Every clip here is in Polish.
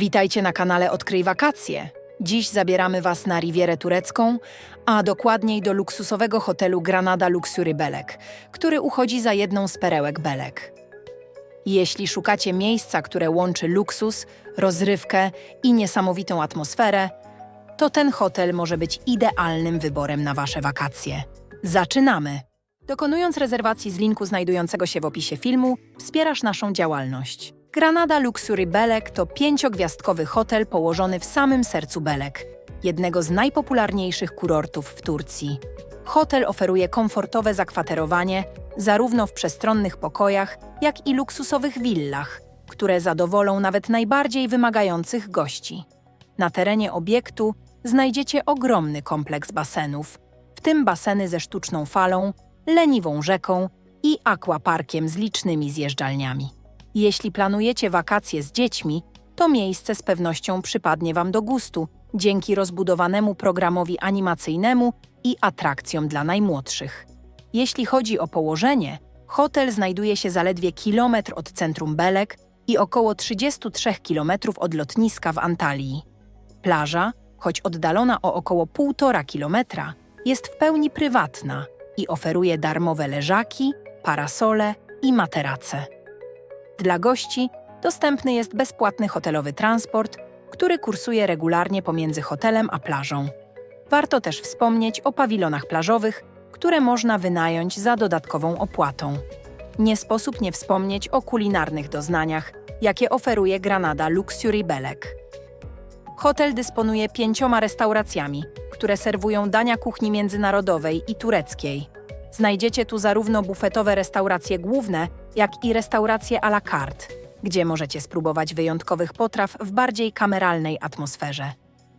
Witajcie na kanale Odkryj Wakacje. Dziś zabieramy Was na Rivierę Turecką, a dokładniej do luksusowego hotelu Granada Luxury Belek, który uchodzi za jedną z perełek Belek. Jeśli szukacie miejsca, które łączy luksus, rozrywkę i niesamowitą atmosferę, to ten hotel może być idealnym wyborem na Wasze wakacje. Zaczynamy! Dokonując rezerwacji z linku znajdującego się w opisie filmu, wspierasz naszą działalność. Granada Luxury Belek to pięciogwiazdkowy hotel położony w samym sercu Belek, jednego z najpopularniejszych kurortów w Turcji. Hotel oferuje komfortowe zakwaterowanie zarówno w przestronnych pokojach, jak i luksusowych willach, które zadowolą nawet najbardziej wymagających gości. Na terenie obiektu znajdziecie ogromny kompleks basenów, w tym baseny ze sztuczną falą, leniwą rzeką i aquaparkiem z licznymi zjeżdżalniami. Jeśli planujecie wakacje z dziećmi, to miejsce z pewnością przypadnie Wam do gustu dzięki rozbudowanemu programowi animacyjnemu i atrakcjom dla najmłodszych. Jeśli chodzi o położenie, hotel znajduje się zaledwie kilometr od centrum Belek i około 33 kilometrów od lotniska w Antalii. Plaża, choć oddalona o około 1,5 kilometra, jest w pełni prywatna i oferuje darmowe leżaki, parasole i materace. Dla gości dostępny jest bezpłatny hotelowy transport, który kursuje regularnie pomiędzy hotelem a plażą. Warto też wspomnieć o pawilonach plażowych, które można wynająć za dodatkową opłatą. Nie sposób nie wspomnieć o kulinarnych doznaniach, jakie oferuje Granada Luxury Belek. Hotel dysponuje pięcioma restauracjami, które serwują dania kuchni międzynarodowej i tureckiej. Znajdziecie tu zarówno bufetowe restauracje główne, jak i restauracje à la carte, gdzie możecie spróbować wyjątkowych potraw w bardziej kameralnej atmosferze.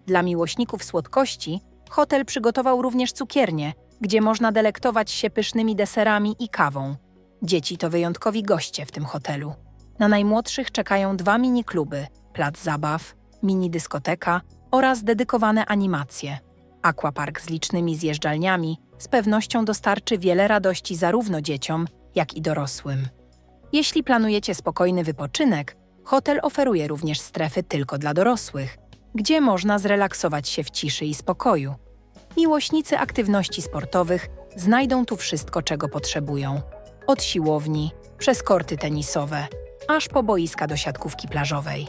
Dla miłośników słodkości hotel przygotował również cukiernię, gdzie można delektować się pysznymi deserami i kawą. Dzieci to wyjątkowi goście w tym hotelu. Na najmłodszych czekają dwa mini kluby, plac zabaw, mini dyskoteka oraz dedykowane animacje. Aquapark z licznymi zjeżdżalniami z pewnością dostarczy wiele radości zarówno dzieciom, jak i dorosłym. Jeśli planujecie spokojny wypoczynek, hotel oferuje również strefy tylko dla dorosłych, gdzie można zrelaksować się w ciszy i spokoju. Miłośnicy aktywności sportowych znajdą tu wszystko, czego potrzebują. Od siłowni, przez korty tenisowe, aż po boiska do siatkówki plażowej.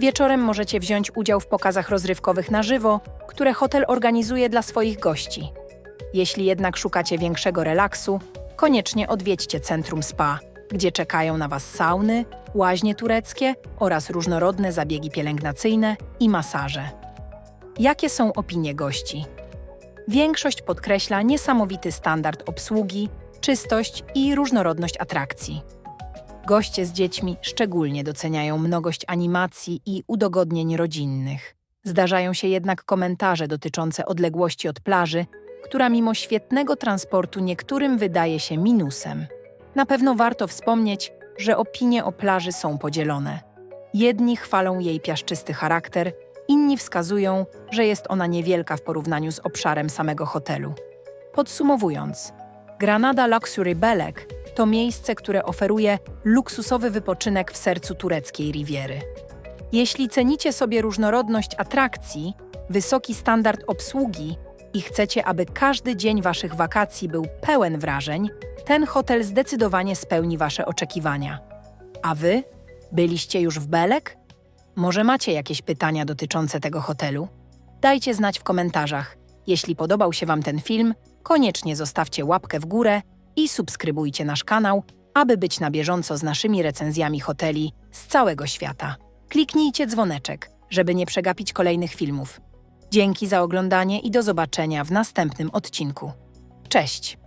Wieczorem możecie wziąć udział w pokazach rozrywkowych na żywo, które hotel organizuje dla swoich gości. Jeśli jednak szukacie większego relaksu, koniecznie odwiedźcie Centrum Spa, gdzie czekają na Was sauny, łaźnie tureckie oraz różnorodne zabiegi pielęgnacyjne i masaże. Jakie są opinie gości? Większość podkreśla niesamowity standard obsługi, czystość i różnorodność atrakcji. Goście z dziećmi szczególnie doceniają mnogość animacji i udogodnień rodzinnych. Zdarzają się jednak komentarze dotyczące odległości od plaży, która mimo świetnego transportu niektórym wydaje się minusem. Na pewno warto wspomnieć, że opinie o plaży są podzielone. Jedni chwalą jej piaszczysty charakter, inni wskazują, że jest ona niewielka w porównaniu z obszarem samego hotelu. Podsumowując, Granada Luxury Belek to miejsce, które oferuje luksusowy wypoczynek w sercu tureckiej Riviery. Jeśli cenicie sobie różnorodność atrakcji, wysoki standard obsługi i chcecie, aby każdy dzień waszych wakacji był pełen wrażeń, ten hotel zdecydowanie spełni wasze oczekiwania. A wy? Byliście już w Belek? Może macie jakieś pytania dotyczące tego hotelu? Dajcie znać w komentarzach. Jeśli podobał się Wam ten film, koniecznie zostawcie łapkę w górę i subskrybujcie nasz kanał, aby być na bieżąco z naszymi recenzjami hoteli z całego świata. Kliknijcie dzwoneczek, żeby nie przegapić kolejnych filmów. Dzięki za oglądanie i do zobaczenia w następnym odcinku. Cześć!